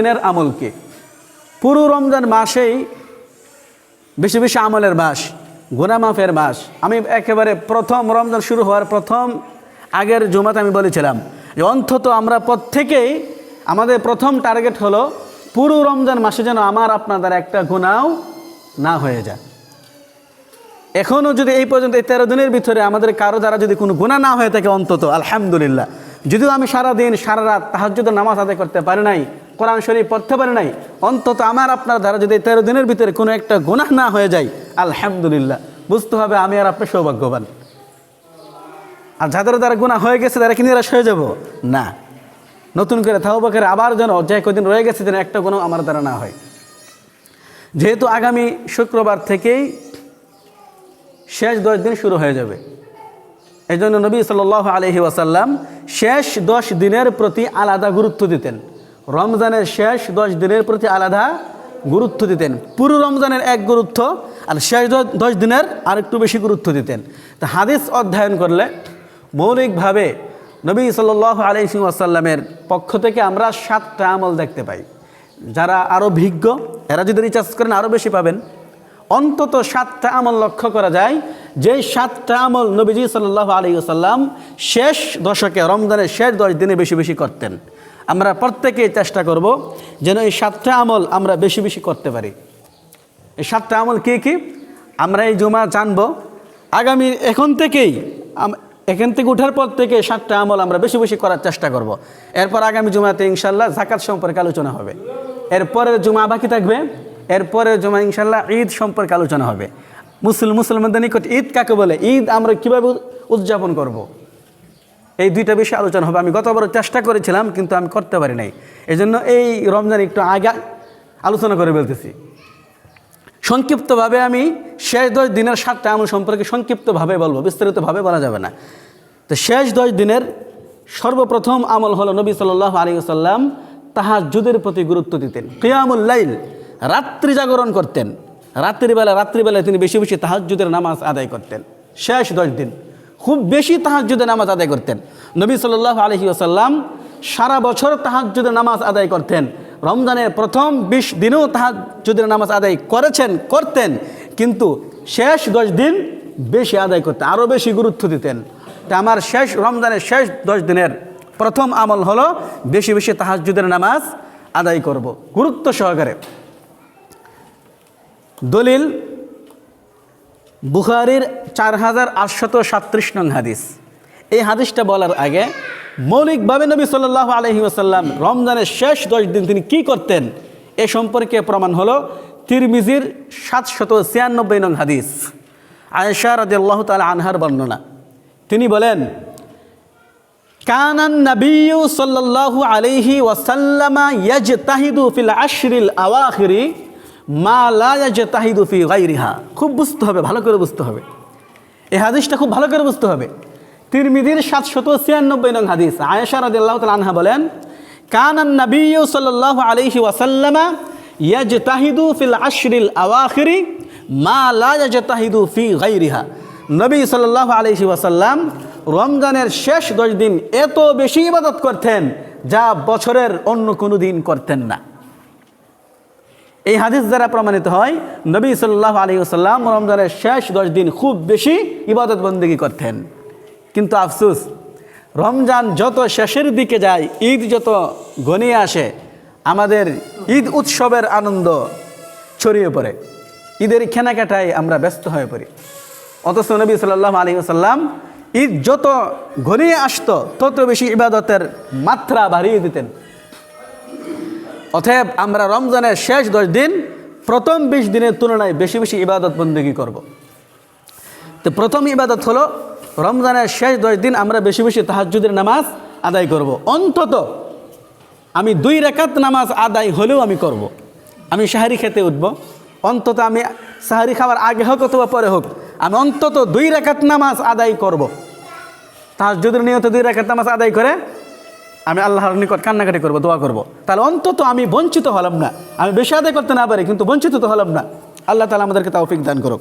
দিনের আমলকে পুরো রমজান মাসেই বেশি বেশি আমলের মাস গুনামাফের মাস। আমি একেবারে প্রথম রমজান শুরু হওয়ার প্রথম আগের জুমাতে আমি বলেছিলাম যে অন্তত আমরা প্রত্যেকেই আমাদের প্রথম টার্গেট হলো পুরো রমজান মাসে যেন আমার আপনাদের একটা গুণাও না হয়ে যায়। এখনও যদি এই পর্যন্ত এই তেরো দিনের ভিতরে আমাদের কারও দ্বারা যদি কোনো গুণা না হয়ে থাকে অন্তত, আলহামদুলিল্লাহ। যদিও আমি সারা দিন সারা রাত তাহাজ্জুদের নামাজ আদায় করতে পারি নাই কোরআন শরীফ পড়তে পারি নাই, অন্তত আমার, আপনার দ্বারা যদি তেরো দিনের ভিতরে কোনো একটা গুনাহ না হয়ে যায়, আলহামদুলিল্লাহ, বুঝতে হবে আমি আর আপনি সৌভাগ্যবান। আর যাদের দ্বারা গুণা হয়ে গেছে, তারা কি নিরাশ হয়ে যাব? না। নতুন করে থাকব করে আবার যেন যে কদিন রয়ে গেছে যেন একটা কোনো আমার দ্বারা না হয়। যেহেতু আগামী শুক্রবার থেকেই শেষ দশ দিন শুরু হয়ে যাবে। এই জন্য নবী সাল আলহি ওয়াসাল্লাম শেষ দশ দিনের প্রতি আলাদা গুরুত্ব দিতেন। রমজানের শেষ দশ দিনের প্রতি আলাদা গুরুত্ব দিতেন। পুরো রমজানের এক গুরুত্ব আর শেষ দশ দিনের আরেকটু বেশি গুরুত্ব দিতেন। তা হাদিস অধ্যয়ন করলে মৌলিকভাবে নবী সাল আলহি ওয়াসাল্লামের পক্ষ থেকে আমরা সাতটা আমল দেখতে পাই। যারা আরও ভিজ্ঞ, এরা যদি রিচার্জ করেন আরও বেশি পাবেন। অন্তত সাতটা আমল লক্ষ্য করা যায়। যে সাতটা আমল নবীজি সাল্লাহ আলী সাল্লাম শেষ দশকে, রমজানের শেষ দশ দিনে বেশি বেশি করতেন। আমরা প্রত্যেকেই চেষ্টা করব যেন এই সাতটা আমল আমরা বেশি বেশি করতে পারি। এই সাতটা আমল কী কী? আমরা এই জমা জানব। আগামী এখন থেকেই এখান থেকে ওঠার পর থেকে সাতটা আমল আমরা বেশি বেশি করার চেষ্টা করব। এরপর আগামী জুমাতে ইনশাল্লাহ জাকাত সম্পর্কে আলোচনা হবে। এরপরের জুমা বাকি থাকবে। এরপরের জুমা ইনশাল্লাহ ঈদ সম্পর্কে আলোচনা হবে। মুসলিম মুসলমানদের নিকট ঈদ কাকে বলে? ঈদ আমরা কীভাবে উদযাপন করব। এই দুইটা বিষয়ে আলোচনা হবে। আমি গতবার চেষ্টা করেছিলাম, কিন্তু আমি করতে পারি নাই। এই জন্য এই রমজান একটু আগে আলোচনা করে বলতেছি। সংক্ষিপ্তভাবে আমি শেষ দশ দিনের সাতটা আমল সম্পর্কে সংক্ষিপ্তভাবে বলব, বিস্তারিতভাবে বলা যাবে না। তো শেষ দশ দিনের সর্বপ্রথম আমল হলো নবী সাল্লাহ আলী সাল্লাম তাহাজুদের প্রতি গুরুত্ব দিতেন। কিয়ামুল লাইল, রাত্রি জাগরণ করতেন। রাত্রিবেলা, রাত্রিবেলায় তিনি বেশি বেশি তাহাজুদের নামাজ আদায় করতেন। শেষ দশ দিন, খুব বেশি তাহাজুদের নামাজ আদায় করতেন। নবী সাল্লাহ আলহি আসাল্লাম সারা বছর তাহাজুদের নামাজ আদায় করতেন। রমজানের প্রথম বিশ দিনেও তাহাজুদের নামাজ আদায় করেছেন, করতেন। কিন্তু শেষ দশ দিন বেশি আদায় করতেন আরও বেশি গুরুত্ব দিতেন। তা আমার শেষ, রমজানের শেষ দশ দিনের প্রথম আমল হলো বেশি বেশি তাহাজুদের নামাজ আদায় করব। গুরুত্ব সহকারে। দলিল, বুখারির চার হাজার আটশত সাত্রিশ নং হাদিস। এই হাদিসটা বলার আগে মৌলিকভাবে নবী সাল্লাহ আলহি আসাল্লাম রমজানের শেষ দশ দিন তিনি কি করতেন এ সম্পর্কে প্রমাণ হলো তিরমিজির সাতশত ছিয়ানব্বই নং হাদিস। আয়েশা রাজি আল্লাহ তালা আনহার বর্ণনা। তিনি বলেন, কানান নবিয়ু সাল্লাল্লাহু আলাইহি ওয়াসাল্লামা ইয়াজতাহিদু ফিল আশরিল আওয়াখিরি মা লা ফি গায়রিহা। খুব বুঝতে হবে, ভালো করে বুঝতে হবে। এই হাদিসটা খুব ভালো করে বুঝতে হবে। তিরমিদির সাতশত ছিয়ানব্বই নং হাদিস। আয়েশা রাদিয়াল্লাহু তাআলা আনহা বলেন, কানান নবিয়ু সাল্লাল্লাহু আলাইহি ওয়াসাল্লামা ইয়াজতাহিদু ফিল আশরিল আওয়াখিরি মা লা ইয়াজতাহিদু ফি গায়রিহা। নবী সাল্লাল্লাহু আলাইহি ওয়াসাল্লাম রমজানের শেষ দশ দিন এত বেশি ইবাদত করতেন যা বছরের অন্য কোনো দিন করতেন না। এই হাদিস দ্বারা প্রমাণিত হয়, নবী সাল্লাহ আলী সাল্লাম রমজানের শেষ দশ দিন খুব বেশি ইবাদত বন্দিগি করতেন। কিন্তু আফসুস, রমজান যত শেষের দিকে যায়, ঈদ যত ঘনিয়ে আসে, আমাদের ঈদ উৎসবের আনন্দ ছড়িয়ে পড়ে। ঈদের কেনাকাটায় আমরা ব্যস্ত হয়ে পড়ি। অথচ নবী সাল্লাহ আলী সাল্লাম ঈদ যত ঘনিয়ে আসতো, তত বেশি ইবাদতের মাত্রা বাড়িয়ে দিতেন। অতএব আমরা রমজানের শেষ দশ দিন, প্রথম বিশ দিনের তুলনায় বেশি বেশি ইবাদত বন্দেগী করব। তো প্রথম ইবাদত হলো রমজানের শেষ দশ দিন আমরা বেশি বেশি তাহাজুদের নামাজ আদায় করব। অন্তত আমি দুই রেখাত নামাজ আদায় হলেও আমি করব। আমি সাহারি খেতে উঠব অন্তত আমি সাহারি খাওয়ার আগে হোক অথবা পরে হোক, আমি অন্তত দুই রেখাত নামাজ আদায় করব। তাহাজুদের নিয়ত দুই রেখাত নামাজ আদায় করে আমি আল্লাহর নিকট কান্নাকাটি করব, দোয়া করব। তাহলে অন্তত আমি বঞ্চিত হলাম না আমি বেশি আদায় করতে না পারি, কিন্তু বঞ্চিত তো হলাম না আল্লাহ তালা আমাদেরকে তাওফিক দান করুক